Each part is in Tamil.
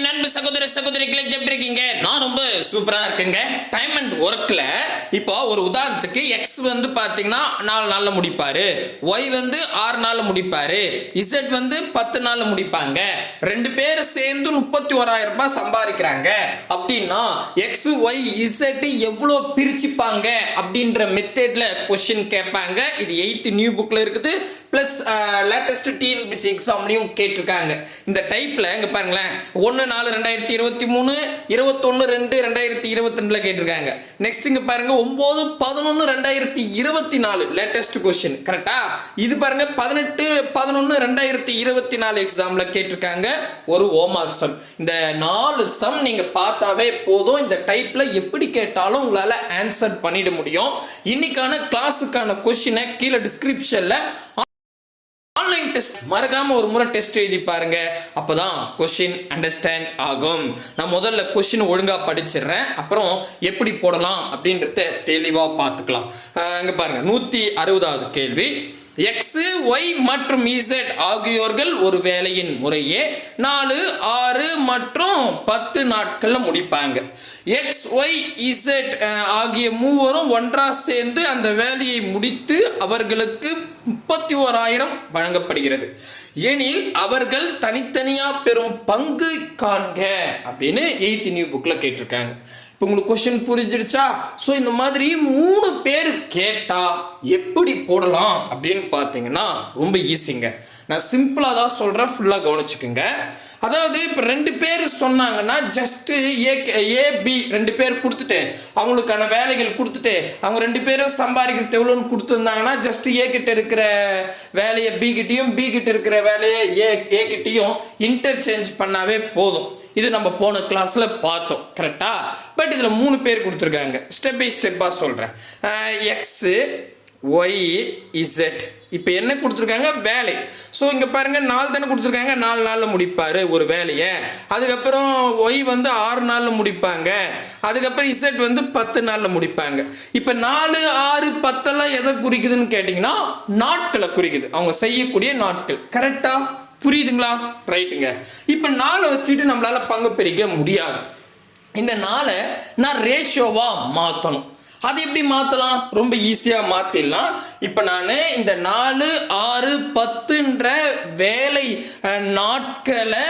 என் அன்பு சகோதர சகோதரிகளை எப்படி இருக்கீங்க? நான் ரொம்ப சூப்பரா இருக்கேங்க. டைம் அண்ட் ஒர்க்ல இப்போ ஒரு உதாரணத்துக்கு எக்ஸ் வந்து பாத்தீங்கன்னா நாலு நாள்ல முடிப்பாரு. ஒய் வந்து ஆறு நாள்ல முடிப்பாரு. இசட் வந்து பத்து நாள்ல முடிப்பாங்க. ரெண்டு பேரும் சேர்ந்து முப்பத்தி ஓராயிரம் ரூபாய் சம்பாதிக்கிறாங்க. அப்படின்னா எக்ஸ் ஒய் இசட் எவ்வளோ பிரிச்சுப்பாங்க அப்படின்ற மெத்தட்ல கொஸ்டின் கேட்பாங்க. இது எயித்து நியூ புக்ல இருக்குது. ப்ளஸ் லேட்டஸ்ட் டிஎன்பிசி எக்ஸாம்லையும் கேட்டிருக்காங்க. இந்த டைப்ல இங்க பாருங்களேன் ஒன்று நாலு ரெண்டாயிரத்தி இருபத்தி மூணு இருபத்தொன்று ரெண்டு ரெண்டாயிரத்தி இருபத்தி ரெண்டில் கேட்டிருக்காங்க. நெக்ஸ்ட் இங்க பாருங்க ஒம்பது பதினொன்று ரெண்டாயிரத்தி இருபத்தி நாலு லேட்டஸ்ட் கொஸ்டின் கரெக்டா இது பாருங்க பதினெட்டு பதினொன்று ரெண்டாயிரத்தி இருபத்தி நாலு எக்ஸாமில் கேட்டிருக்காங்க. ஒரு ஓமார்க் சம் இந்த நாலு சம் நீங்கள் பார்த்தாவே போதும். இந்த டைப்ல எப்படி கேட்டாலும் உங்களால் ஆன்சர் பண்ணிட முடியும். இன்னைக்கான கிளாஸுக்கான கொஸ்டினை கீழே டிஸ்கிரிப்ஷனில் ஆன்லைன் டெஸ்ட் மறக்காம ஒரு முறை டெஸ்ட் எழுதி பாருங்க. அப்போதான் கொஷின் அண்டர்ஸ்டாண்ட் ஆகும். நான் முதல்ல கொஷின் ஒழுங்கா படிச்சிடுறேன். அப்புறம் எப்படி போடலாம் அப்படின்றத தெளிவா பார்த்துக்கலாம். அஹ் பாருங்கள் பாருங்க. நூத்தி அறுபதாவது கேள்வி. எக்ஸ் ஒய் மற்றும் இசட் ஆகியோர்கள் ஒரு வேலையின் முறையே நாலு ஆறு மற்றும் பத்து நாட்களில் முடிப்பாங்க. எக்ஸ் ஒய் இசட் ஆகிய மூவரும் ஒன்றாக சேர்ந்து அந்த வேலையை முடித்து அவர்களுக்கு முப்பத்தி ஓராயிரம் வழங்கப்படுகிறது. எனில் அவர்கள் தனித்தனியாக பெறும் பங்கு காண்க அப்படின்னு எயித் நியூ புக்கில் கேட்டிருக்காங்க. இப்போ உங்களுக்கு கொஸ்டின் புரிஞ்சிருச்சா ஸோ இந்த மாதிரி மூணு பேர் கேட்டால் எப்படி போடலாம் அப்படின்னு பார்த்தீங்கன்னா ரொம்ப ஈஸிங்க நான் சிம்பிளாக தான் சொல்கிறேன் ஃபுல்லாக கவனிச்சுக்குங்க. அதாவது இப்போ ரெண்டு பேர் சொன்னாங்கன்னா ஜஸ்ட்டு ஏ ஏ பி ரெண்டு பேர் கொடுத்துட்டு அவங்களுக்கான வேலைகள் கொடுத்துட்டு அவங்க ரெண்டு பேரும் சம்பாதிக்கிறது எவ்வளோன்னு கொடுத்துருந்தாங்கன்னா ஜஸ்ட்டு ஏ கிட்ட இருக்கிற வேலையை பி கிட்டேயும் பி கிட்ட இருக்கிற வேலையை ஏ ஏ கிட்டேயும் இன்டர்சேஞ்ச் பண்ணாவே போதும். இது நம்ம போன கிளாஸில் பார்த்தோம் கரெக்டா பட் இதில் மூணு பேர் கொடுத்துருக்காங்க. ஸ்டெப் பை ஸ்டெப்பாக சொல்கிறேன் எக்ஸு ஒய் இசட் இப்போ என்ன கொடுத்துருக்காங்க? வேலை. ஸோ இங்கே பாருங்கள் நாலு தானே கொடுத்துருக்காங்க. நாலு நாளில் முடிப்பார் ஒரு வேலையை. அதுக்கப்புறம் ஒய் வந்து ஆறு நாளில் முடிப்பாங்க. அதுக்கப்புறம் இசட் வந்து பத்து நாளில் முடிப்பாங்க. இப்போ நாலு ஆறு பத்தெல்லாம் எதை குறிக்குதுன்னு கேட்டிங்கன்னா நாட்களை குறிக்குது. அவங்க செய்யக்கூடிய நாட்கள். கரெக்டாக புரியுதுங்களா? ரைட்டுங்க இப்போ நாளை வச்சுட்டு நம்மளால் பங்கு பிரிக்க முடியாது. இந்த நாளை நான் ரேஷியோவாக மாற்றணும் அது எப்படி மாற்றலாம் ரொம்ப ஈஸியாக மாற்றிடலாம் இப்போ நான் இந்த நாலு ஆறு பத்துன்ற வேலை நாட்களை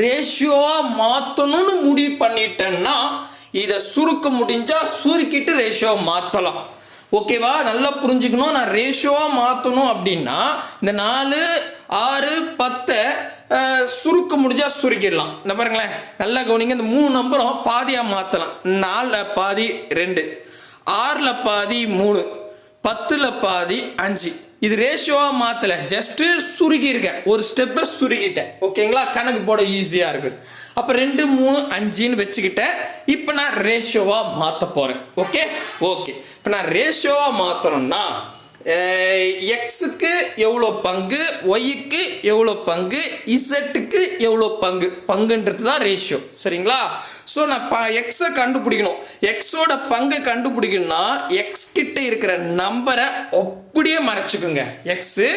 ரேஷியோவாக மாற்றணும்னு முடிவு பண்ணிட்டேன்னா இதை சுருக்க முடிஞ்சா சுருக்கிட்டு ரேஷியோ மாற்றலாம் ஓகேவா நல்லா புரிஞ்சுக்கணும். நான் ரேஷியோவாக மாற்றணும் அப்படின்னா இந்த நாலு ஆறு பத்தை சுருக்க முடிஞ்சால் சுருக்கிடலாம். இந்த பாருங்களேன். நல்லா கவனிங்க. இந்த மூணு நம்பரும் பாதியாக மாற்றலாம் நாலில் பாதி ரெண்டு. ஆறில் பாதி மூணு. பத்தில் பாதி அஞ்சு. இது ரேஷியோவாக மாற்றலை ஜஸ்ட்டு சுருக்கியிருக்கேன். ஒரு ஸ்டெப்பை சுருக்கிட்டேன். ஓகேங்களா கணக்கு போட ஈஸியாக இருக்குது அப்போ ரெண்டு மூணு அஞ்சுன்னு வச்சுக்கிட்டேன். இப்போ நான் ரேஷியோவாக மாற்ற போகிறேன் ஓகே ஓகே இப்போ நான் ரேஷியோவாக மாற்றணும்னா எக்ஸுக்கு எவ்வளோ பங்கு ஒய்க்கு எவ்வளோ பங்கு இசட்டுக்கு எவ்வளோ பங்கு? பங்குன்றது தான் ரேஷியோ சரிங்களா? ஸோ நான் ப எக்ஸை கண்டுபிடிக்கணும். எக்ஸோட பங்கு கண்டுபிடிக்கணும்னா எக்ஸ் கிட்ட இருக்கிற நம்பரை அப்படியே மறைச்சிக்குங்க. எக்ஸு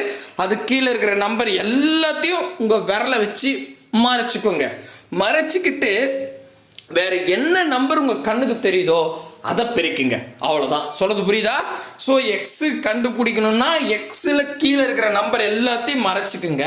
அது கீழே இருக்கிற நம்பர் எல்லாத்தையும் உங்கள் விரலை வச்சு மறைச்சிக்கோங்க. மறைச்சிக்கிட்டு வேற என்ன நம்பர் உங்கள் கண்ணுக்கு தெரியுதோ அதை பிரிக்குங்க. அவ்வளோதான் சொல்கிறது புரியுதா? ஸோ எக்ஸு கண்டுபிடிக்கணும்னா எக்ஸில் கீழே இருக்கிற நம்பர் எல்லாத்தையும் மறைச்சிக்குங்க.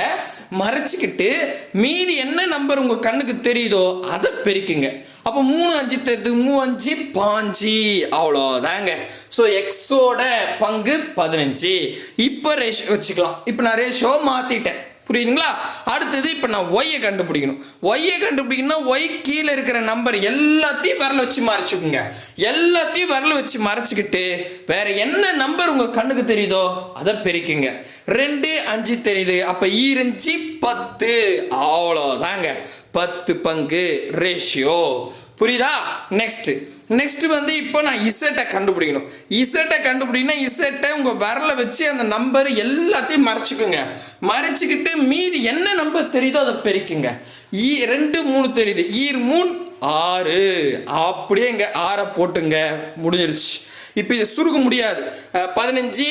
மறைச்சிக்கிட்டு மீதி என்ன நம்பர் உங்கள் கண்ணுக்கு தெரியுதோ அதை பெருக்குங்க. அப்போ மூணு அஞ்சு தெத்து மூணு அஞ்சு பாஞ்சு அவ்வளோதாங்க. ஸோ எக்ஸோட பங்கு பதினஞ்சு. இப்போ ரேஷியோ வச்சுக்கலாம். இப்போ நான் ரேஷியோ மாற்றிட்டேன் புரியுதுங்களா? அடுத்தது இப்போ நான் ஒய்யை கண்டுபிடிக்கணும். ஒய்யை கண்டுபிடிக்கணும்னா ஒய் கீழே இருக்கிற நம்பர் எல்லாத்தையும் விரல வச்சு மறைச்சிக்கோங்க. எல்லாத்தையும் விரல வச்சு மறைச்சிக்கிட்டு வேற என்ன நம்பர் உங்கள் கண்ணுக்கு தெரியுதோ அதை பெருக்குங்க. ரெண்டு அஞ்சு தெரியுது. அப்போ ஈரஞ்சு e பத்து. அவ்வளோதாங்க பத்து பங்கு ரேஷியோ புரியுதா? நெக்ஸ்ட்டு நெக்ஸ்ட் வந்து இப்போ நான் இசட்டை கண்டுபிடிக்கணும். இசட்டை கண்டுபிடிக்கணும் இசட்டை உங்க விரல வச்சு அந்த நம்பர் எல்லாத்தையும் மறைச்சிக்குங்க. மறைச்சிக்கிட்டு மீதி என்ன நம்பர் தெரியுதோ அதை பெருக்குங்க. ஈ ரெண்டு மூணு தெரியுது. E ஈர் மூணு ஆறு. அப்படியே இங்க ஆறை போட்டுங்க. முடிஞ்சிருச்சு. இப்போ இதை சுருக்க முடியாது. பதினஞ்சு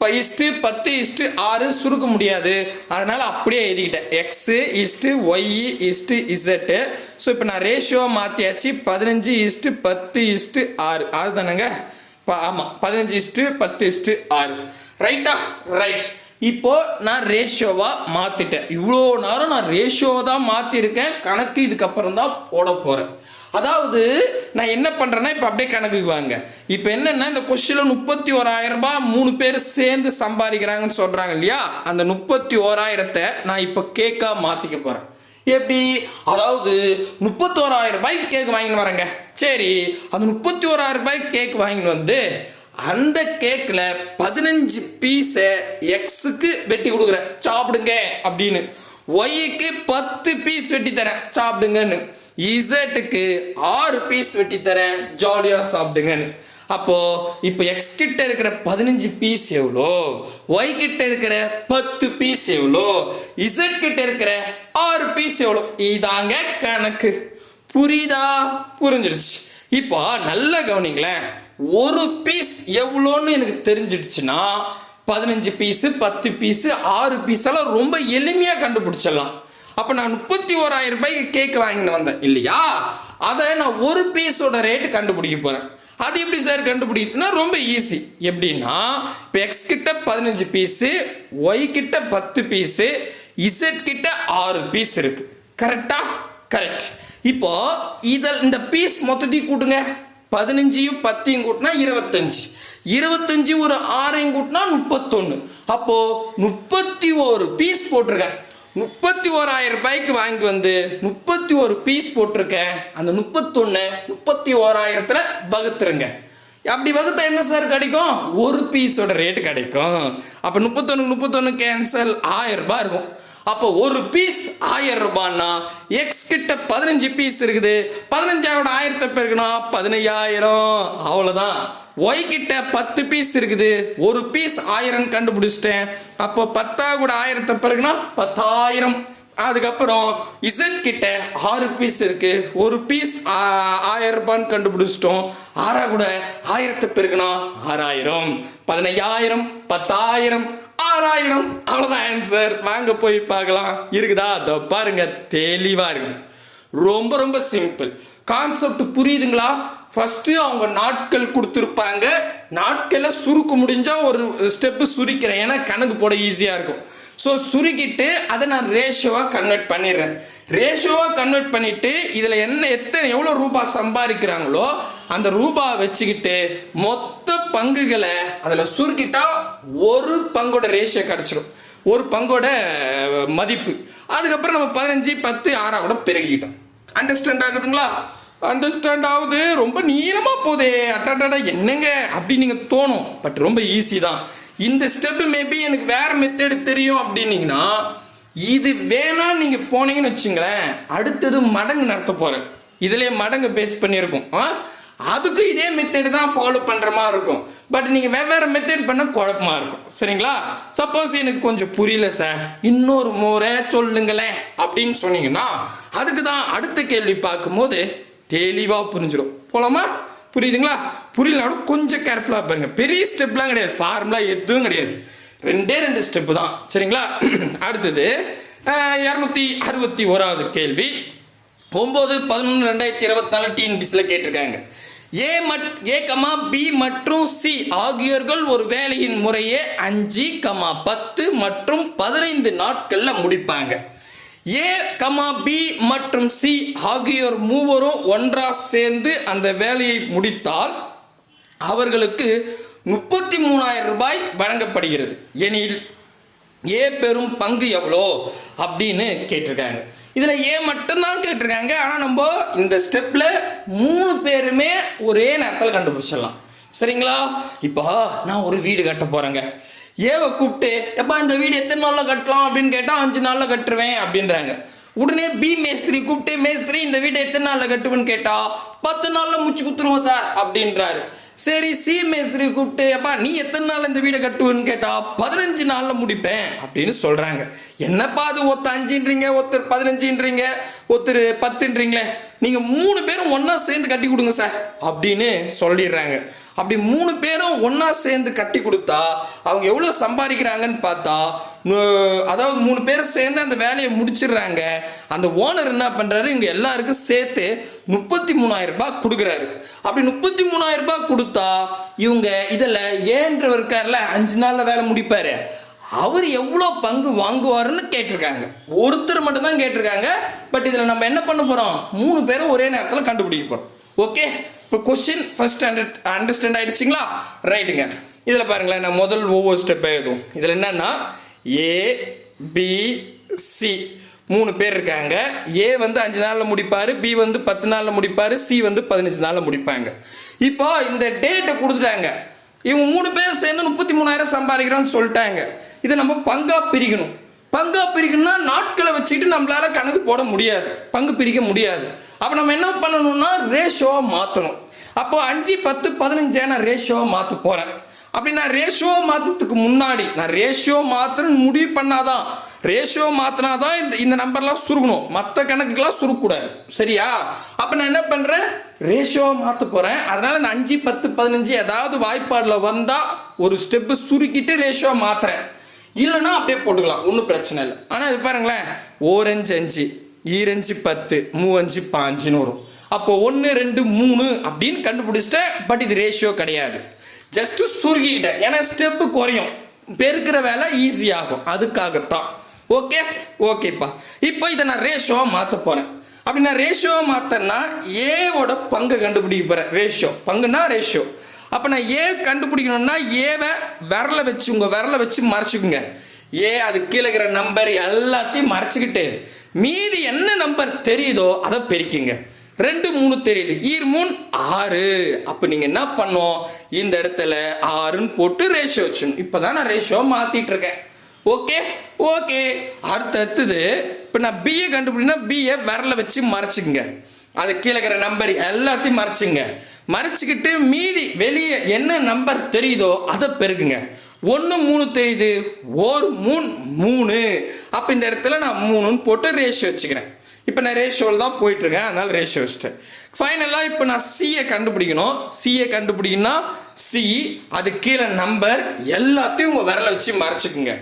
இப்போ இஸ்ட்டு பத்து இஸ்ட்டு ஆறு சுருக்க முடியாது. அதனால் அப்படியே எழுதிக்கிட்டேன். X is y is z so இப்போ நான் ரேஷியோவை மாற்றியாச்சு பதினஞ்சு இஸ்ட்டு பத்து இஸ்ட்டு ஆறு. ஆறு தானேங்க? இப்போ ஆமாம் பதினஞ்சு இஸ்ட்டு பத்து இஸ்ட்டு ஆறு. ரைட்டா ரைட் இப்போ நான் ரேஷியோவா மாற்றிட்டேன் இவ்வளோ நேரம் நான் ரேஷியோவை தான் மாற்றிருக்கேன் கணக்கு இதுக்கப்புறம் தான் போட போகிறேன் அதாவது நான் என்ன பண்ணுறேன்னா இப்போ அப்படியே கணக்குக்கு வாங்க. இப்போ என்னென்னா இந்த கொஸ்டினில் முப்பத்தி ஓராயிரம் ரூபாய் மூணு பேர் சேர்ந்து சம்பாதிக்கிறாங்கன்னு சொல்கிறாங்க இல்லையா? அந்த முப்பத்தி ஓராயிரத்தை நான் இப்போ கேக்காக மாற்றிக்க போகிறேன் எப்படி? அதாவது முப்பத்தோராயிரம் ரூபாய்க்கு கேக் வாங்கின்னு வரேங்க. சரி அந்த முப்பத்தி ஓராயிரம் ரூபாய்க்கு கேக் வாங்கின்னு வந்து அந்த கேக்கில் பதினஞ்சு பீஸை எக்ஸுக்கு வெட்டி கொடுக்குறேன். சாப்பிடுங்க அப்படின்னு. ஒய்க்கு பத்து பீஸ் வெட்டி தரேன். சாப்பிடுங்கன்னு. இசட்டுக்கு ஆறு பீஸ் வெட்டி தரேன் ஜாலியாக சாப்பிடுங்கன்னு. அப்போ இப்போ எக்ஸ் கிட்ட இருக்கிற பதினஞ்சு பீஸ் எவ்வளோ? ஒய் கிட்ட இருக்கிற பத்து பீஸ் எவ்வளோ? இசட் கிட்ட இருக்கிற ஆறு பீஸ் எவ்வளோ? இதாங்க கணக்கு. புரியுதா? புரிஞ்சிடுச்சு இப்போ நல்ல கவனிங்களேன். ஒரு பீஸ் எவ்வளோன்னு எனக்கு தெரிஞ்சிடுச்சுன்னா பதினஞ்சு பீஸு பத்து பீஸு ஆறு பீஸ் எல்லாம் ரொம்ப எளிமையாக கண்டுபிடிச்சிடலாம். அப்போ நான் முப்பத்தி ஓராயிரம் ரூபாய்க்கு கேக் வாங்கிட்டு வந்தேன். இல்லையா? அதை நான் ஒரு பீஸோட ரேட்டு கண்டுபிடிக்க போகிறேன் அது எப்படி சார் கண்டுபிடிக்குதுன்னா ரொம்ப ஈஸி எப்படின்னா இப்போ எக்ஸ் கிட்ட பதினஞ்சு பீஸு ஒய் கிட்ட பத்து பீஸு இசட் கிட்ட ஆறு பீஸ் இருக்கு. கரெக்டா கரெக்ட் இப்போ இதில் இந்த பீஸ் மொத்தத்தையும் கூட்டுங்க. பதினஞ்சையும் பத்தையும் கூட்டினா இருபத்தஞ்சு. இருபத்தஞ்சு ஒரு ஆறையும் கூட்டினா முப்பத்தொன்று அப்போது முப்பத்தி ஒரு பீஸ் போட்டிருக்கேன். முப்பத்தி ஓராயிரம் ரூபாய்க்கு வாங்கி வந்து முப்பத்தி ஒரு பீஸ் போட்டிருக்கேன். அந்த முப்பத்தொன்று முப்பத்தி ஓராயிரத்தில் வகுத்துருங்க. அப்படி வகுத்தா என்ன சார் கிடைக்கும்? ஒரு பீஸோட ரேட்டு கிடைக்கும். அப்போ முப்பத்தொன்று முப்பத்தொன்று கேன்சல் ஆயிரம் ரூபாய் இருக்கும். அப்போ ஒரு பீஸ் ஆயிரம் ரூபான்னா எக்ஸ் கிட்ட பதினஞ்சு பீஸ் இருக்குது. பதினஞ்சாவோட ஆயிரத்தை பெருக்கணும் பதினையாயிரம். அவ்வளோதான் ஒய் கிட்ட பத்து பீஸ் இருக்குது. ஒரு பீஸ் ஆயிரம் கண்டுபிடிச்சிட்டேன். அப்போ பத்தா கூட ஆயிரத்தை பிறகுனா பத்தாயிரம். அதுக்கப்புறம் இசட் கிட்ட ஆறு பீஸ் இருக்கு. ஒரு பீஸ் ஆயிரம் ரூபான்னு கண்டுபிடிச்சிட்டோம். ஆறா கூட ஆயிரத்தை பெருக்கணும் ஆறாயிரம். பதினையாயிரம் பத்தாயிரம் ஆறாயிரம். அவ்வளோதான் ஆன்சர் வாங்க போய் பார்க்கலாம். இருக்குதா? அதோ பாருங்க. தெளிவாக இருக்குது. ரொம்ப ரொம்ப சிம்பிள் கான்செப்ட் புரியுதுங்களா? ஃபஸ்ட்டு அவங்க நாட்கள் கொடுத்துருப்பாங்க. நாட்களை சுருக்க முடிஞ்சால் ஒரு ஸ்டெப்பு சுருக்கிறேன். ஏன்னா கணக்கு போட ஈஸியாக இருக்கும். ஸோ சுருக்கிட்டு அதை நான் ரேஷியோவாக கன்வெர்ட் பண்ணிடுறேன். ரேஷியோவாக கன்வெர்ட் பண்ணிவிட்டு இதில் என்ன எத்தனை எவ்வளோ ரூபாய் சம்பாதிக்கிறாங்களோ அந்த ரூபா வச்சுக்கிட்டு மொத்த பங்குகளை அதில் சுருக்கிட்டா ஒரு பங்கோட ரேஷியோ கிடச்சிடும் ஒரு பங்கோட மதிப்பு. அதுக்கப்புறம் நம்ம பதினஞ்சு பத்து ஆறாக கூட பெருகிக்கிட்டோம் அண்டர்ஸ்டாண்ட் ஆகுதுங்களா? அண்டர்ஸ்டாண்ட் ஆகுது. ரொம்ப நீளமாக போதே. அட்டாட்டா என்னங்க? அப்படின்னு நீங்கள் தோணும். பட் ரொம்ப ஈஸி தான். இந்த ஸ்டெப்பு மேபி எனக்கு வேற மெத்தடு தெரியும் அப்படின்னீங்கன்னா இது வேணா நீங்கள் போனீங்கன்னு வச்சுங்களேன் அடுத்தது மடங்கு நடத்த போகிறேன் இதுலேயே மடங்கு பேஸ் பண்ணியிருக்கோம். ஆ? அதுக்கும் இதே மெத்தடு தான் ஃபாலோ பண்ணுற மாதிரி இருக்கும். பட் நீங்கள் வெவ்வேறு மெத்தட் பண்ண குழப்பமா இருக்கும். சரிங்களா? சப்போஸ் எனக்கு கொஞ்சம் புரியல சார் இன்னொரு முறை சொல்லுங்களேன் அப்படின்னு சொன்னீங்கன்னா அதுக்கு தான் அடுத்த கேள்வி பார்க்கும்போது தெளிவாக புரிஞ்சிடும் போலாமா? புரியுதுங்களா? புரியலனாலும் கொஞ்சம் கேர்ஃபுல்லாக பாருங்க. பெரிய ஸ்டெப்லாம் கிடையாது. ஃபார்முலா எதுவும் கிடையாது. ரெண்டே ரெண்டு ஸ்டெப்பு தான். சரிங்களா? அடுத்தது இரநூத்தி அறுபத்தி ஓராவது கேள்வி. ஒம்பது பதினொன்று ரெண்டாயிரத்தி இருபத்தி நாலு டிஎன்பிசியில் கேட்டிருக்காங்க. ஏ மட் ஏ கமா பி மற்றும் சி ஆகியோர்கள் ஒரு வேலையின் முறையே அஞ்சு கமா பத்து மற்றும் பதினைந்து நாட்களில் முடிப்பாங்க. ஏ கமா பி மற்றும் சி ஆகியோர் மூவரும் ஒன்றா சேர்ந்து அந்த வேலையை முடித்தால் அவர்களுக்கு முப்பத்தி மூணாயிரம் ரூபாய் வழங்கப்படுகிறது. எனில் ஏ பெரும் பங்கு எவ்வளோ அப்படின்னு கேட்டிருக்காங்க. இதில் ஏ மட்டும்தான் கேட்டிருக்காங்க. ஆனால் நம்ம இந்த ஸ்டெப்பில் மூணு பேருமே ஒரே நேரத்தில் கண்டுபிடிச்சிடலாம். சரிங்களா? இப்போ நான் ஒரு வீடு கட்ட போகிறேங்க ஏவை கூப்பிட்டு எப்பா இந்த வீடு எத்தனை நாளில் கட்டலாம்? அப்படின்னு கேட்டால் அஞ்சு நாளில் கட்டுருவேன் அப்படின்றாங்க. உடனே பி மேஸ்திரி கூப்பிட்டு மேஸ்திரி இந்த வீட்டை எத்தனை நாளில் கட்டுவேன்னு கேட்டால் பத்து நாளில் முடிச்சு குத்துருவோம் சார் அப்படின்றாரு. சரி சி மேஸ்திரி கூப்பிட்டு அப்பா நீ எத்தனை நாள் இந்த வீடை கட்டுவேன்னு கேட்டால் பதினஞ்சு நாளில் முடிப்பேன் அப்படின்னு சொல்கிறாங்க என்னப்பா அது ஒருத்தர் அஞ்சுன்றீங்க ஒருத்தர் பதினஞ்சுன்றீங்க ஒருத்தர் பத்துன்றீங்களே நீங்கள் மூணு பேரும் ஒன்றா சேர்ந்து கட்டி கொடுங்க சார் அப்படின்னு சொல்லிடுறாங்க. அப்படி மூணு பேரும் ஒன்றா சேர்ந்து கட்டி கொடுத்தா அவங்க எவ்வளோ சம்பாதிக்கிறாங்கன்னு பார்த்தா அதாவது மூணு பேர் சேர்ந்து அந்த வேலையை முடிச்சிடுறாங்க. அந்த ஓனர் என்ன பண்ணுறாரு இங்கே எல்லாருக்கும் சேர்த்து முப்பத்தி மூணாயிரம் ரூபாய் கொடுக்குறாரு. அப்படி முப்பத்தி மூணாயிரம் ரூபாய் கொடுத்தா இவங்க இதில் ஏன்றவர் இருக்கார்ல அஞ்சு நாளில் வேலை முடிப்பார். அவர் எவ்வளோ பங்கு வாங்குவாருன்னு கேட்டிருக்காங்க. ஒருத்தர் மட்டும்தான் கேட்டிருக்காங்க. பட் இதில் நம்ம என்ன பண்ண போகிறோம் மூணு பேரும் ஒரே நேரத்தில் கண்டுபிடிக்க போகிறோம் ஓகே இப்போ கொஸ்டின் ஸ்டாண்டர்ட் அண்டர்ஸ்டாண்ட் ஆகிடுச்சிங்களா ரைட்டுங்க இதில் பாருங்களேன் நான் முதல் ஒவ்வொரு ஸ்டெப் எழுதும் இதில் என்னன்னா ஏ பி சி மூணு பேர் இருக்காங்க. ஏ வந்து அஞ்சு நாளில் முடிப்பார் பி வந்து பத்து நாளில் முடிப்பார் சி வந்து பதினஞ்சு நாளில் முடிப்பாங்க. இப்போ இந்த டேட்டை கொடுத்துட்டாங்க. இவங்க மூணு பேர் சேர்ந்து முப்பத்தி மூணாயிரம் சம்பாதிக்கிறோம்னு சொல்லிட்டாங்க. இதை நம்ம பங்கா பிரிக்கணும். பங்கா பிரிக்கணும்னா நாட்களை வச்சுட்டு நம்மளால கணக்கு போட முடியாது. பங்கு பிரிக்க முடியாது. அப்போ நம்ம என்ன பண்ணணும்னா ரேஷோவை மாற்றணும் அப்போ அஞ்சு பத்து பதினஞ்சை நான் ரேஷோவை மாற்ற போகிறேன் அப்படி நான் ரேஷோவை மாற்றத்துக்கு முன்னாடி நான் ரேஷியோ மாற்றணும்னு முடிவு பண்ணாதான் ரேஷியோ மாற்றினா தான் இந்த இந்த நம்பர்லாம் சுருக்கணும். மற்ற கணக்குக்கெல்லாம் சுருக்கக்கூடாது. சரியா? அப்போ நான் என்ன பண்ணுறேன் ரேஷியோவை மாற்ற போகிறேன் அதனால் இந்த அஞ்சு பத்து பதினஞ்சு ஏதாவது வாய்ப்பாடில் வந்தால் ஒரு ஸ்டெப்பு சுருக்கிட்டு ரேஷியோ மாற்றுறேன் இல்லைன்னா அப்படியே போட்டுக்கலாம். ஒன்றும் பிரச்சனை இல்லை. ஆனால் இது பாருங்களேன். ஓரஞ்சு அஞ்சு ஈரஞ்சு பத்து மூவஞ்சு பாஞ்சுன்னு வரும். அப்போ ஒன்று ரெண்டு மூணு அப்படின்னு கண்டுபிடிச்சிட்டேன். பட் இது ரேஷியோ கிடையாது. ஜஸ்ட்டு சுருக்கிக்கிட்டேன். ஏன்னா ஸ்டெப்பு குறையும். பெருக்கிற வேலை ஈஸியாகும் அதுக்காகத்தான். ஓகே ஓகேப்பா இப்போ இதை நான் ரேஷியோவை மாற்ற போகிறேன் அப்படி நான் ரேஷியோவை மாற்றேன்னா ஏவோட பங்கு கண்டுபிடிக்க போகிறேன் ரேஷியோ பங்குனா ரேஷியோ அப்போ நான் ஏ கண்டுபிடிக்கணும்னா ஏவை விரலை வச்சு உங்கள் விரலை வச்சு மறைச்சிக்குங்க. ஏ அது கீழே இருக்கிற நம்பர் எல்லாத்தையும் மறைச்சிக்கிட்டு மீதி என்ன நம்பர் தெரியுதோ அதை பெருக்கிங்க. ரெண்டு மூணு தெரியுது. ஈர் மூணு ஆறு. அப்போ நீங்கள் என்ன பண்ணோம்? இந்த இடத்துல ஆறுன்னு போட்டு ரேஷியோ வச்சுணும் இப்போ தான் நான் ரேஷியோ மாற்றிட்டு இருக்கேன். Okay okay. அடுத்து அடுத்தது இப்போ நான் பிஏ கண்டுபிடினா பிஏ விரல வச்சு மறைச்சிக்கங்க. அது கீழே இருக்கிற நம்பர் எல்லாத்தையும் மறைச்சிங்க மறைச்சிக்கிட்டு மீதி வெளியே என்ன நம்பர் தெரியுதோ அதை பெருக்குங்க. ஒன்று மூணு தெரியுது. ஒரு மூணு மூணு. அப்போ இந்த இடத்துல நான் மூணுன்னு போட்டு ரேஷியோ வச்சுக்கிறேன். இப்போ நான் ரேஷியோவில் தான் போயிட்டுருக்கேன் அதனால் ரேஷியோ வச்சுட்டேன். ஃபைனலாக இப்போ நான் சியை கண்டுபிடிக்கணும். சியை கண்டுபிடிக்கணும்னா சி அது கீழே நம்பர் எல்லாத்தையும் உங்கள் விரலை வச்சு மறைச்சிக்குங்க.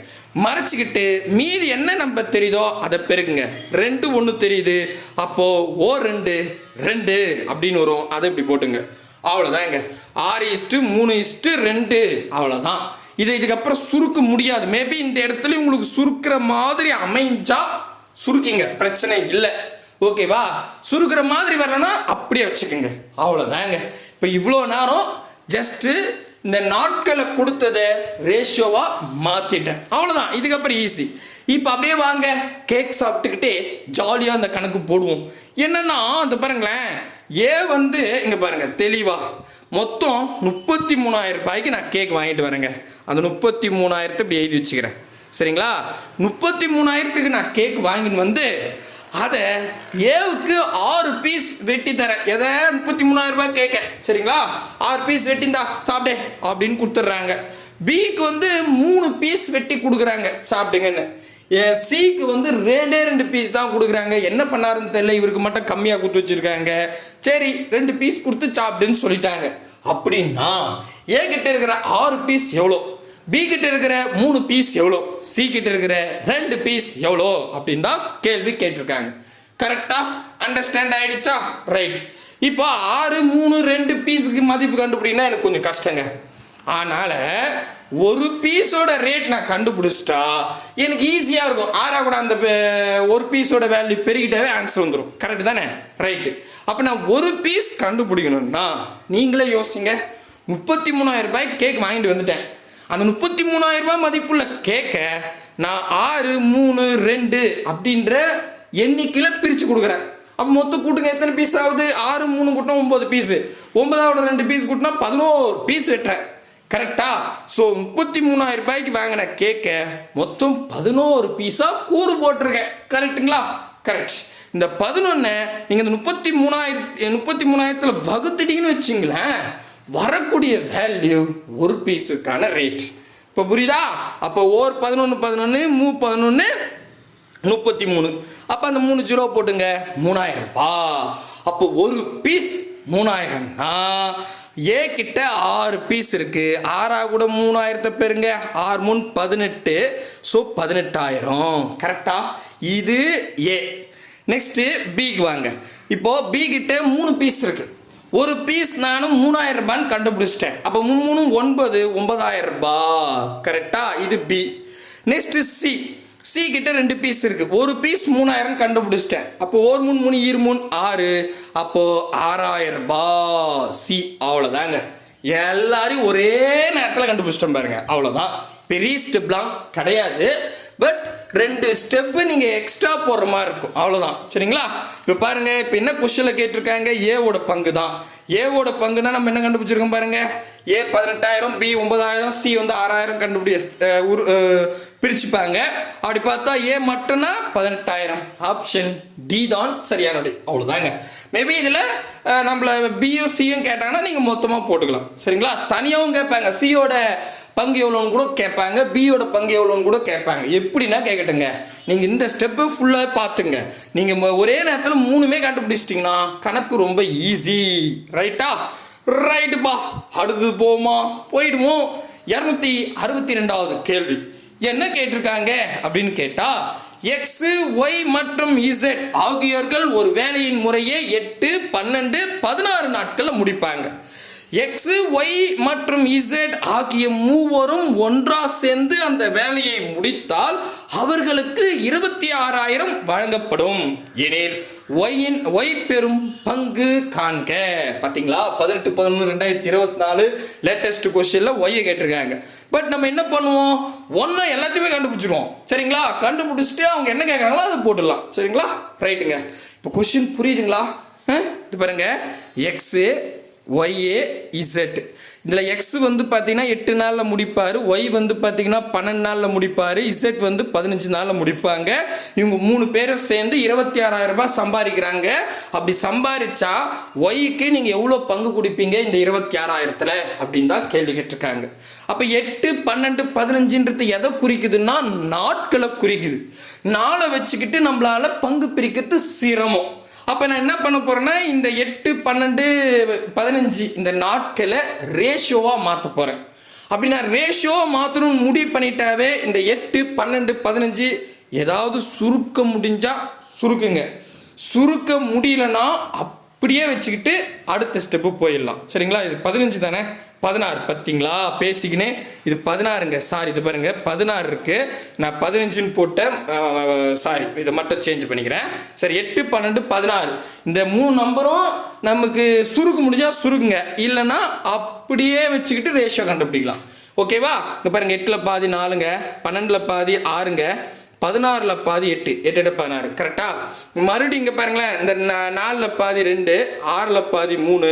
மறைச்சிக்கிட்டு மீதி என்ன நம்பர் தெரியுதோ அதை பெருக்குங்க. ரெண்டு ஒன்று தெரியுது. அப்போது ஓ ரெண்டு ரெண்டு அப்படின்னு வரும். அதை இப்படி போட்டுங்க. அவ்வளோதாங்க ஆறு இஸ்ட்டு மூணு இஸ்ட்டு ரெண்டு. அவ்வளோதான் இதை இதுக்கப்புறம் சுருக்க முடியாது. மேபி இந்த இடத்துல உங்களுக்கு சுருக்கிற மாதிரி அமைஞ்சா சுருக்கிங்க. பிரச்சனை இல்லை. ஓகேவா? சுருக்கிற மாதிரி வரலன்னா அப்படியே வச்சுக்கோங்க. அவ்வளோதாங்க இப்போ இவ்வளோ நேரம் ஜஸ்ட்டு இந்த நாட்களை கொடுத்ததை ரேஷியோவாக மாற்றிட்டேன் அவ்வளோதான் இதுக்கப்புறம் ஈஸி இப்போ அப்படியே வாங்க. கேக் சாப்பிட்டுக்கிட்டே ஜாலியாக அந்த கணக்கு போடுவோம். என்னென்னா அந்த பாருங்களேன். ஏ வந்து இங்கே பாருங்கள் தெளிவாக மொத்தம் முப்பத்தி மூணாயிரம் ரூபாய்க்கு நான் கேக் வாங்கிட்டு வரேங்க. அந்த முப்பத்தி மூணாயிரத்தை இப்படி எழுதி வச்சுக்கிறேன். சரிங்களா? முப்பத்தி மூணாயிரத்துக்கு நான் கேக் வாங்கின்னு வந்து அதை ஏவுக்கு ஆறு பீஸ் வெட்டி தரேன். எதை? முப்பத்தி மூணாயிரம் ரூபாய் கேட்க. சரிங்களா? ஆறு பீஸ் வெட்டிந்தா சாப்பிட்டே அப்படின்னு கொடுத்துட்றாங்க. பிக்கு வந்து மூணு பீஸ் வெட்டி கொடுக்குறாங்க. சாப்பிடுங்கன்னு. என் சிக்கு வந்து ரெண்டே ரெண்டு பீஸ் தான் கொடுக்குறாங்க. என்ன பண்ணாருன்னு தெரியல இவருக்கு மட்டும் கம்மியாக கொடுத்து வச்சிருக்காங்க. சரி ரெண்டு பீஸ் கொடுத்து சாப்பிடுன்னு சொல்லிட்டாங்க. அப்படின்னா ஏ இருக்கிற ஆறு பீஸ் எவ்வளோ? பி கிட்ட இருக்கிற மூணு பீஸ் எவ்வளோ? சி கிட்ட இருக்கிற ரெண்டு பீஸ் எவ்வளோ? அப்படின்னு தான் கேள்வி கேட்டிருக்காங்க. கரெக்டா அண்டர்ஸ்டாண்ட் ஆயிடுச்சா? ரைட் இப்போ ஆறு மூணு ரெண்டு பீஸுக்கு மதிப்பு கண்டுபிடினா எனக்கு கொஞ்சம் கஷ்டங்க. அதனால ஒரு பீஸோட ரேட் நான் கண்டுபிடிச்சிட்டா எனக்கு ஈஸியாக இருக்கும். ஆறாக கூட அந்த ஒரு பீஸோட வேல்யூ பெருகிட்டாவே ஆன்சர் வந்துடும் கரெக்ட் தானே? ரைட்டு அப்போ நான் ஒரு பீஸ் கண்டுபிடிக்கணும்னா நீங்களே யோசிங்க. முப்பத்தி மூணாயிரம் ரூபாய் கேக் வாங்கிட்டு வந்துட்டேன். அந்த முப்பத்தி மூணாயிரம் ரூபாய் மதிப்புள்ள கேக்க நான் ஆறு மூணு ரெண்டு அப்படின்ற எண்ணிக்கையில் பிரித்து கொடுக்குறேன். அப்போ மொத்தம் கூட்டுங்க எத்தனை பீஸ் ஆகுது? ஆறு மூணு கூட்டினா ஒம்பது பீஸு ஒன்பதாவது ரெண்டு பீஸ் கூட்டினா பதினோரு பீஸ் வெட்டுறேன். கரெக்டா ஸோ முப்பத்தி மூணாயிரம் ரூபாய்க்கு வாங்கின கேக்க மொத்தம் பதினோரு பீஸாக கூறு போட்டிருக்கேன். கரெக்ட்டுங்களா கரெக்ட் இந்த பதினொன்று நீங்கள் இந்த முப்பத்தி மூணாயிரத்தி முப்பத்தி மூணாயிரத்தில் வகுத்துட்டீங்கன்னு வச்சுங்களேன் வரக்கூடிய வேல்யூ ஒரு பீஸுக்கான ரேட் இப்போ புரியுதா? அப்போ ஓர் பதினொன்று பதினொன்று மூ பதினொன்று முப்பத்தி மூணு அப்போ அந்த மூணு ஜீரோ போட்டுங்க மூணாயிரம் ரூபா. அப்போ ஒரு பீஸ் மூணாயிரம்னா ஏ கிட்ட ஆறு பீஸ் இருக்குது ஆறா கூட மூணாயிரத்தை பெருங்க ஆறு மூணு பதினெட்டு. ஸோ பதினெட்டாயிரம். கரெக்டாக இது ஏ நெக்ஸ்ட்டு பிக்கு வாங்க. இப்போது பி கிட்ட மூணு பீஸ் இருக்குது ஒரு பீஸ் நானும் மூணாயிரம் ரூபான்னு கண்டுபிடிச்சிட்டேன். அப்போ மூணு மூணு ஒன்பது ஒன்பதாயிரம் ரூபா. கரெக்டா இது பி நெக்ஸ்ட் சி சி கிட்ட ரெண்டு பீஸ் இருக்கு. ஒரு பீஸ் மூணாயிரம் கண்டுபிடிச்சிட்டேன். அப்போ ஒரு மூணு மூணு இரு மூணு ஆறு. அப்போ ஆறாயிரம் ரூபா. சி அவ்வளோதாங்க எல்லாரையும் ஒரே நேரத்தில் கண்டுபிடிச்சிட்டோம் பாருங்க. அவ்வளோதான் பெரிய ஸ்டெப்லாம் கிடையாது. பட் ரெண்டு ஸ்டெப்பு நீங்கள் எக்ஸ்ட்ரா போடுற மாதிரி இருக்கும். அவ்வளோதான் சரிங்களா? இப்போ பாருங்க இப்போ என்ன கொஸ்டினில் கேட்டிருக்காங்க? ஏவோட பங்கு தான் ஏவோட பங்குனா நம்ம என்ன கண்டுபிடிச்சிருக்கோம் பாருங்க? ஏ பதினெட்டாயிரம் பி ஒன்பதாயிரம் சி வந்து ஆறாயிரம் கண்டுபிடி உரு- பிரிச்சுப்பாங்க. அப்படி பார்த்தா ஏ மட்டும்னா பதினெட்டாயிரம். ஆப்ஷன் டி தான் சரியான அவ்வளோதாங்க மேபி இதில் நம்மள பியும் சியும் கேட்டாங்கன்னா நீங்கள் மொத்தமாக போட்டுக்கலாம். சரிங்களா? தனியாகவும் கேட்பாங்க. சியோட பங்கு எவ்வளோன்னு கூட கேட்பாங்க பியோட பங்கு எவ்வளோன்னு கூட கேட்பாங்க. எப்படின்னா கேட்கட்டுங்க நீங்கள் இந்த ஸ்டெப்பு ஃபுல்லாக பார்த்துங்க. நீங்கள் ஒரே நேரத்தில் மூணுமே கண்டுபிடிச்சிட்டிங்கன்னா கணக்கு ரொம்ப ஈஸி ரைட்டா ரைட்டுப்பா அடுத்து போமா போயிடுவோம் இரநூத்தி அறுபத்தி ரெண்டாவது கேள்வி. என்ன கேட்டிருக்காங்க அப்படின்னு கேட்டால் எக்ஸ் ஒய் மற்றும் இசட் ஆகியோர்கள் ஒரு வேலையின் முறையே எட்டு பன்னெண்டு பதினாறு நாட்களில் முடிப்பாங்க. எக்ஸ் ஒய் மற்றும் இசட் ஆகிய மூவரும் ஒன்றா சேர்ந்து அந்த வேலையை முடித்தால் அவர்களுக்கு இருபத்தி ஆறாயிரம் வழங்கப்படும். எனில் ஒய்யின் ஒய் பெறும் பங்கு காண்க. பார்த்தீங்களா பதினெட்டு பதினொன்று ரெண்டாயிரத்தி இருபத்தி நாலு லேட்டஸ்ட் கொஸ்டின்ல ஒய்யை கேட்டிருக்காங்க. பட் நம்ம என்ன பண்ணுவோம்? ஒன்றை எல்லாத்தையுமே கண்டுபிடிச்சிருவோம். சரிங்களா? கண்டுபிடிச்சிட்டு அவங்க என்ன கேட்குறாங்களோ அதை போட்டுடலாம். சரிங்களா? ரைட்டுங்க இப்போ கொஸ்டின் புரியுதுங்களா? ஆ? இது பாருங்க. எக்ஸு ஒய்ஏ இசட் இதில் எக்ஸ் வந்து பார்த்தீங்கன்னா எட்டு நாளில் முடிப்பார். ஒய் வந்து பார்த்தீங்கன்னா பன்னெண்டு நாளில் முடிப்பார். இசட் வந்து பதினஞ்சு நாளில் முடிப்பாங்க. இவங்க மூணு பேரும் சேர்ந்து இருபத்தி ஆறாயிரம் ரூபாய் சம்பாதிக்கிறாங்க. அப்படி சம்பாதிச்சா ஒய்க்கு நீங்கள் எவ்வளோ பங்கு கொடுப்பீங்க இந்த இருபத்தி ஆறாயிரத்தில் அப்படின்னு தான் கேள்வி கேட்டிருக்காங்க. அப்போ எட்டு பன்னெண்டு பதினஞ்சுன்றது எதை குறிக்குதுன்னா நாட்களை குறிக்குது. நாளை வச்சுக்கிட்டு நம்மளால் பங்கு பிரிக்கிறது சிரமம். அப்போ நான் என்ன பண்ண போகிறேன்னா இந்த எட்டு பன்னெண்டு பதினஞ்சு இந்த நாட்களை ரேஷியோவாக மாற்ற போகிறேன் அப்படி நான் ரேஷியோவாக மாற்றணும்னு முடிவு பண்ணிட்டாவே இந்த எட்டு பன்னெண்டு பதினஞ்சு ஏதாவது சுருக்க முடிஞ்சால் சுருக்குங்க. சுருக்க முடியலன்னா அப்படியே வச்சுக்கிட்டு அடுத்த ஸ்டெப்பு போயிடலாம். சரிங்களா? இது பதினஞ்சு தானே? பதினாறு பார்த்தீங்களா? பேசிக்கினே இது பதினாறுங்க சாரி இது பாருங்க பதினாறு இருக்கு. நான் பதினஞ்சுன்னு போட்டேன் சாரி இதை மட்டும் சேஞ்ச் பண்ணிக்கிறேன். சரி எட்டு பன்னெண்டு பதினாறு. இந்த மூணு நம்பரும் நமக்கு சுருக்க முடிஞ்சா சுருக்குங்க. இல்லைன்னா அப்படியே வச்சுக்கிட்டு ரேஷியோ கண்டுபிடிக்கலாம். ஓகேவா இங்கே பாருங்க எட்டில் பாதி நாலுங்க பன்னெண்டில் பாதி ஆறுங்க. பதினாறில் பாதி எட்டு எட்டு எட்டு பதினாறு. கரெக்டா மறுபடியும் இங்கே பாருங்களேன் இந்த நாலில் பாதி ரெண்டு ஆறில் பாதி மூணு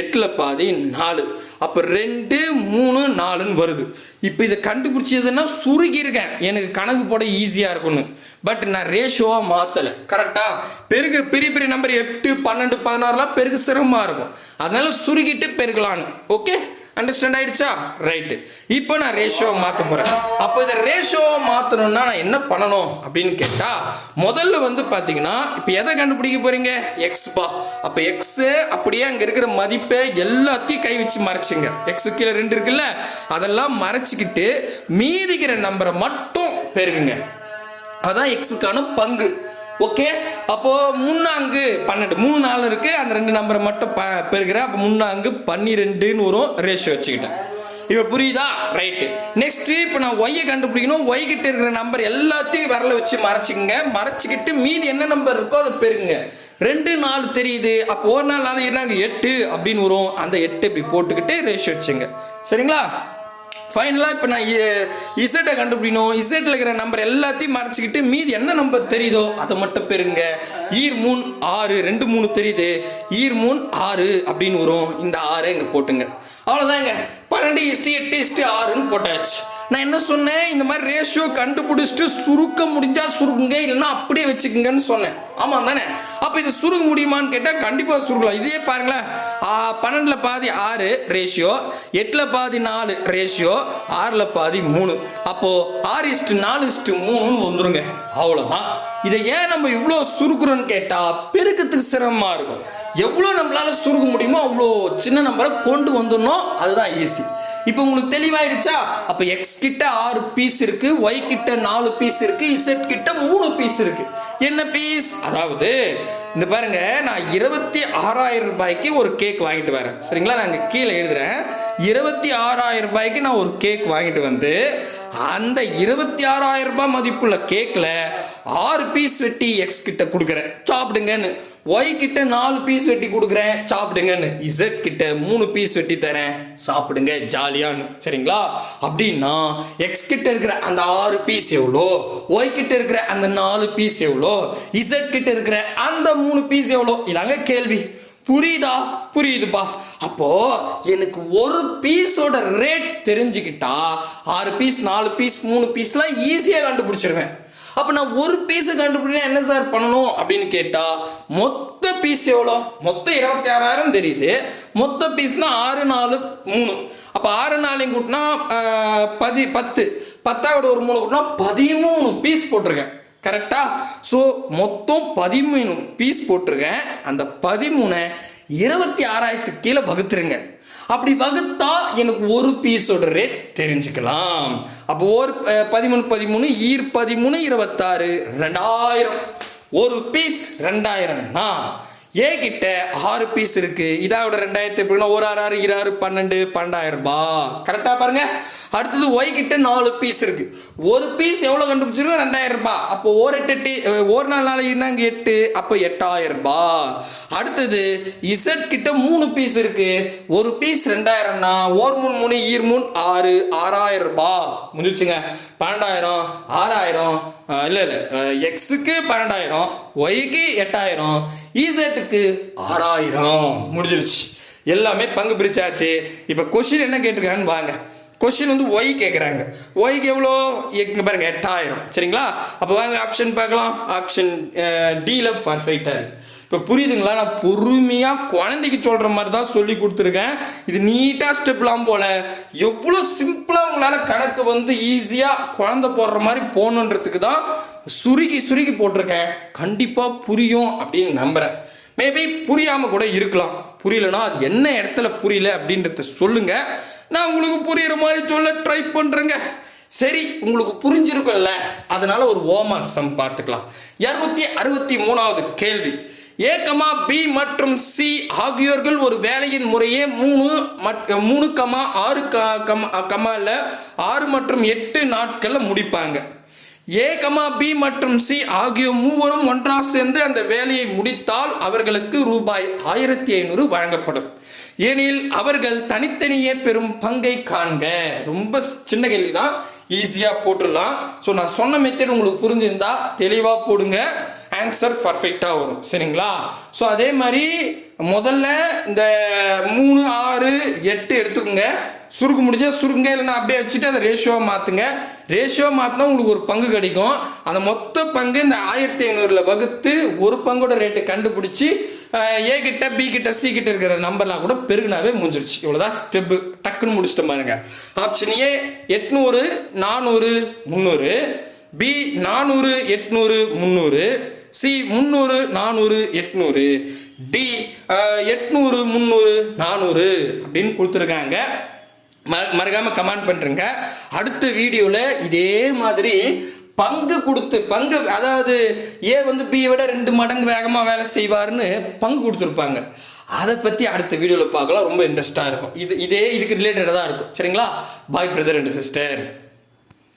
எட்டில் பாதி நாலு. அப்போ ரெண்டு மூணு நாலுன்னு வருது. இப்போ இதை கண்டுபிடிச்சதுன்னா சுருக்கியிருக்கேன். எனக்கு கணக்கு போட ஈஸியாக இருக்கும்னு. பட் நான் ரேஷியோவாக மாற்றலை கரெக்டாக பெருகிற பெரிய பெரிய நம்பர் எட்டு பன்னெண்டு பதினாறுலாம் பெருக சிரமமாக இருக்கும். அதனால சுருக்கிட்டு பெருக்கலான்னு ஓகே அண்டர்ஸ்டாண்ட் ஆயிடுச்சா? ரைட்டு இப்போ நான் ரேஷியோவை மாற்ற போகிறேன் அப்போ இதை ரேஷியோவை மாற்றணும்னா நான் என்ன பண்ணணும் அப்படின்னு கேட்டால் முதல்ல வந்து பார்த்தீங்கன்னா இப்போ எதை கண்டுபிடிக்க போகிறீங்க எக்ஸ் பா. அப்போ எக்ஸு அப்படியே அங்கே இருக்கிற மதிப்பை எல்லாத்தையும் கை வச்சு மறைச்சிங்க. எக்ஸு கீழே ரெண்டு இருக்குல்ல? அதெல்லாம் மறைச்சிக்கிட்டு மீதிக்கிற நம்பரை மட்டும் பெருகுங்க அதான் எக்ஸுக்கான பங்கு. ஓகே அப்போ முன்னாங்கு பன்னெண்டு மூணு நாலு இருக்கு. அந்த ரெண்டு நம்பரை மட்டும் ப பெருக்கிறேன் அப்போ முன்னாங்கு பன்னிரெண்டுன்னு வரும் ரேஷியோ வச்சுக்கிட்டேன். இப்போ புரியுதா? ரைட்டு நெக்ஸ்ட் இப்போ நான் ஒய்யை கண்டுபிடிக்கணும். ஒய் கிட்ட இருக்கிற நம்பர் எல்லாத்தையும் விரல வச்சு மறைச்சிக்கங்க. மறைச்சிக்கிட்டு மீதி என்ன நம்பர் இருக்கோ அதை பெருங்க ரெண்டு நாலு தெரியுது. அப்போ ஒரு நாள் நாலு என்னங்க எட்டு அப்படின்னு வரும். அந்த எட்டு இப்படி போட்டுக்கிட்டு ரேஷியோ வச்சுங்க. சரிங்களா? ஃபைனலாக இப்போ நான் இசட்டை கண்டுபிடிக்கணும். இசட்டில் இருக்கிற நம்பர் எல்லாத்தையும் மறைச்சிக்கிட்டு மீதி என்ன நம்பர் தெரியுதோ அதை மட்டும் பெறுங்க. ஈர் மூணு ஆறு ரெண்டு மூணு தெரியுது. ஈர் மூணு ஆறு அப்படின்னு வரும். இந்த ஆறு இங்கே போட்டுங்க. அவ்வளோதாங்க பன்னெண்டு இஸ்ட்டு எட்டு இஸ்ட்டு ஆறுன்னு போட்டாச்சு. நான் என்ன சொன்னேன்? இந்த மாதிரி ரேஷியோ கண்டுபிடிச்சிட்டு சுருக்க முடிஞ்சா சுருக்குங்க இல்லைன்னா அப்படியே வச்சுக்கோங்கன்னு சொன்னேன். ஆமாம் தானே? அப்போ இது சுருக்க முடியுமான்னு கேட்டால் கண்டிப்பாக சுருக்கலாம். இதே பாருங்களேன். பன்னெண்டில் பாதி ஆறு ரேஷியோ எட்டில் பாதி நாலு ரேஷியோ ஆறில் பாதி மூணு. அப்போது ஆறு இஸ்ட்டு நாலு இஸ்ட்டு மூணுன்னு வந்துருங்க. அவ்வளோதான் இதை ஏன் நம்ம இவ்வளோ சுருக்குறோன்னு கேட்டால் பெருக்கத்துக்கு சிரமமாக இருக்கும். எவ்வளோ நம்மளால் சுருக்க முடியுமோ அவ்வளோ சின்ன நம்பரை கொண்டு வந்துடணும். அதுதான் ஈஸி இப்போ உங்களுக்கு தெளிவாயிடுச்சா அப்போ எக்ஸ் கிட்ட ஆறு பீஸ் இருக்கு ஒய் கிட்ட நாலு பீஸ் இருக்கு இசட் கிட்ட மூணு பீஸ் இருக்கு. என்ன பீஸ் அதாவது இந்த பாருங்க நான் இருபத்தி ஆறாயிரம் ரூபாய்க்கு ஒரு கேக் வாங்கிட்டு வரேன். சரிங்களா? நான் இங்கே கீழே எழுதுறேன். இருபத்தி ஆறாயிரம் ரூபாய்க்கு நான் ஒரு கேக் வாங்கிட்டு வந்து அந்த இருபத்தி ஆறாயிரம் ரூபாய் மதிப்புள்ள கேக்கில் ஆறு பீஸ் வெட்டி எக்ஸ் கிட்ட கொடுக்குறேன். சாப்பிடுங்கன்னு. ஒய் கிட்ட நாலு பீஸ் வெட்டி கொடுக்குறேன். சாப்பிடுங்கன்னு. இசட் கிட்ட மூணு பீஸ் வெட்டி தரேன். சாப்பிடுங்க ஜாலியான்னு. சரிங்களா? அப்படின்னா எக்ஸ் கிட்ட இருக்கிற அந்த ஆறு பீஸ் எவ்வளோ? ஒய் கிட்ட இருக்கிற அந்த நாலு பீஸ் எவ்வளோ? இசட் கிட்ட இருக்கிற அந்த மூணு பீஸ் எவ்வளோ? இதாங்க கேள்வி. புரியுதா? புரியுதுப்பா. அப்போ எனக்கு ஒரு பீஸோட ரேட் தெரிஞ்சுக்கிட்டா ஆறு பீஸ் நாலு பீஸ் மூணு பீஸ்லாம் ஈஸியாக கண்டுபிடிச்சிருவேன். அப்போ நான் ஒரு பீஸை கண்டுபிடினா என்ன சார் பண்ணணும் அப்படின்னு கேட்டால் மொத்த பீஸ் எவ்வளோ? மொத்தம் இருபத்தி ஆறாயிரம் தெரியுது. மொத்த பீஸ்னா ஆறு நாலு மூணு. அப்போ ஆறு நாளையும் கூட்டினா பதி பத்து. பத்தாவோட ஒரு மூணு கூட்டினா பதிமூணு பீஸ் போட்டிருக்கேன். கரெக்டா ஸோ மொத்தம் பதிமூணு பீஸ் போட்டிருக்கேன். அந்த பதிமூணை இருபத்தி ஆறாயிரத்துக்கு கீழே வகுத்துருங்க. அப்படி வகுத்தா எனக்கு ஒரு பீஸோட ரேட் தெரிஞ்சுக்கலாம். அப்போ ஒரு பதிமூணு பதிமூணு ஈர் பதிமூணு இருபத்தாறு ரெண்டாயிரம். ஒரு பீஸ் ரெண்டாயிரம்னா ஏ கிட்ட ஆறு பீஸ் இருக்கு. இதாவோட ரெண்டாயிரத்தி எப்படின்னா ஒரு ஆறு ஆறு இரு ஆறு பன்னெண்டு பன்னெண்டாயிரம் ரூபாய். கரெக்டா பாருங்க. அடுத்தது ஒய் கிட்ட நாலு பீஸ் இருக்கு. ஒரு பீஸ் எவ்வளவு கண்டுபிடிச்சிருக்கோம்? ரெண்டாயிரம் ரூபாய். அப்போ ஒரு எட்டு ஒரு நாலு நாள் இருந்தாங்க எட்டு? அப்போ எட்டாயிரம் ரூபாய். அடுத்தது இசட் கிட்ட மூணு பீஸ் இருக்கு. ஒரு பீஸ் ரெண்டாயிரம்னா ஓர் மூணு மூணு ஈர் மூணு ஆறு ஆறாயிரம் ரூபாய். முடிச்சுங்க பன்னெண்டாயிரம் ஆறாயிரம் இல்லை இல்லை எக்ஸுக்கு பன்னெண்டாயிரம் ஒய்க்கு எட்டாயிரம் இசட்டுக்கு ஆறாயிரம். முடிஞ்சிருச்சு. எல்லாமே பங்கு பிரிச்சாச்சு. இப்போ கொஷின் என்ன கேட்டிருக்காங்கன்னு வாங்க. கொஷின் வந்து ஒய் கேட்குறாங்க ஒய்க்கு எவ்வளோ? இங்க பாருங்க எட்டாயிரம். சரிங்களா? அப்போ வாங்க ஆப்ஷன் பார்க்கலாம். ஆப்ஷன் டியில் பர்ஃபெக்டாக இப்போ புரியுதுங்களா? நான் பொறுமையாக குழந்தைக்கு சொல்கிற மாதிரி தான் சொல்லி கொடுத்துருக்கேன். இது நீட்டாக ஸ்டெப்லாம் போல. எவ்வளோ சிம்பிளாக உங்களால் கணக்கு வந்து ஈஸியாக குழந்தை போடுற மாதிரி போகணுன்றதுக்கு தான் சுருக்கி சுருக்கி போட்டிருக்கேன். கண்டிப்பாக புரியும் அப்படின்னு நம்புகிறேன் மேபி புரியாமல் கூட இருக்கலாம். புரியலனா அது என்ன இடத்துல புரியல அப்படின்றத சொல்லுங்கள் நான் உங்களுக்கு புரியுற மாதிரி சொல்ல ட்ரை பண்ணுறேங்க சரி உங்களுக்கு புரிஞ்சிருக்கும்ல. அதனால ஒரு ஓமாக் சம் பார்த்துக்கலாம். இரநூத்தி அறுபத்தி மூணாவது கேள்வி. ஏ கமா பி மற்றும் சி ஆகியோர்கள் ஒரு வேலையின் முறையே மூணு மட் மூணு கமா ஆறு க கமா கமால ஆறு மற்றும் எட்டு நாட்களில் முடிப்பாங்க. ஏ கமா பி மற்றும் சி ஆகிய மூவரும் ஒன்றாக சேர்ந்து அந்த வேலையை முடித்தால் அவர்களுக்கு ரூபாய் ஆயிரத்தி ஐநூறு வழங்கப்படும். ஏனில் அவர்கள் தனித்தனியே பெறும் பங்கை காண்க. ரொம்ப சின்ன கேள்வி தான் ஈஸியாக போட்டுடலாம். ஸோ நான் சொன்ன மெத்தட் உங்களுக்கு புரிஞ்சிருந்தா தெளிவாக போடுங்க. ஆன்சர் பர்ஃபெக்டாக வரும். சரிங்களா? ஸோ அதே மாதிரி முதல்ல இந்த மூணு ஆறு எட்டு எடுத்துக்கோங்க. சுருக்க முடிஞ்சால் சுருங்க இல்லைன்னா அப்படியே வச்சுட்டு அதை ரேஷியோவாக மாற்றுங்க ரேஷியோவாக மாற்றினா உங்களுக்கு ஒரு பங்கு கிடைக்கும். அந்த மொத்த பங்கு இந்த ஆயிரத்தி ஐநூறில் வகுத்து ஒரு பங்கோட ரேட்டு கண்டுபிடிச்சி ஏ கிட்ட பி கிட்ட சி கிட்ட இருக்கிற நம்பர்லாம் கூட பெருகுனாவே முடிஞ்சிருச்சு. இவ்வளோதான் ஸ்டெப்பு டக்குன்னு முடிச்சுட்டு பாருங்க. ஆப்ஷன் ஏ எட்நூறு நானூறு முந்நூறு. பி நானூறு எட்நூறு முந்நூறு. சி முந்நூறு நானூறு எட்நூறு. டி எட்நூறு முந்நூறு நானூறு அப்படின்னு கொடுத்துருக்காங்க. ம மறக்காம கமெண்ட் பண்ணுறேங்க அடுத்த வீடியோவில் இதே மாதிரி பங்கு கொடுத்து பங்கு அதாவது ஏ வந்து பியை விட ரெண்டு மடங்கு வேகமாக வேலை செய்வார்னு பங்கு கொடுத்துருப்பாங்க. அதை பற்றி அடுத்த வீடியோவில் பார்க்கலாம். ரொம்ப இன்ட்ரெஸ்டாக இருக்கும். இது இதே இதுக்கு ரிலேட்டடாக தான் இருக்கும். சரிங்களா? பாய் பிரதர் அண்ட் சிஸ்டர்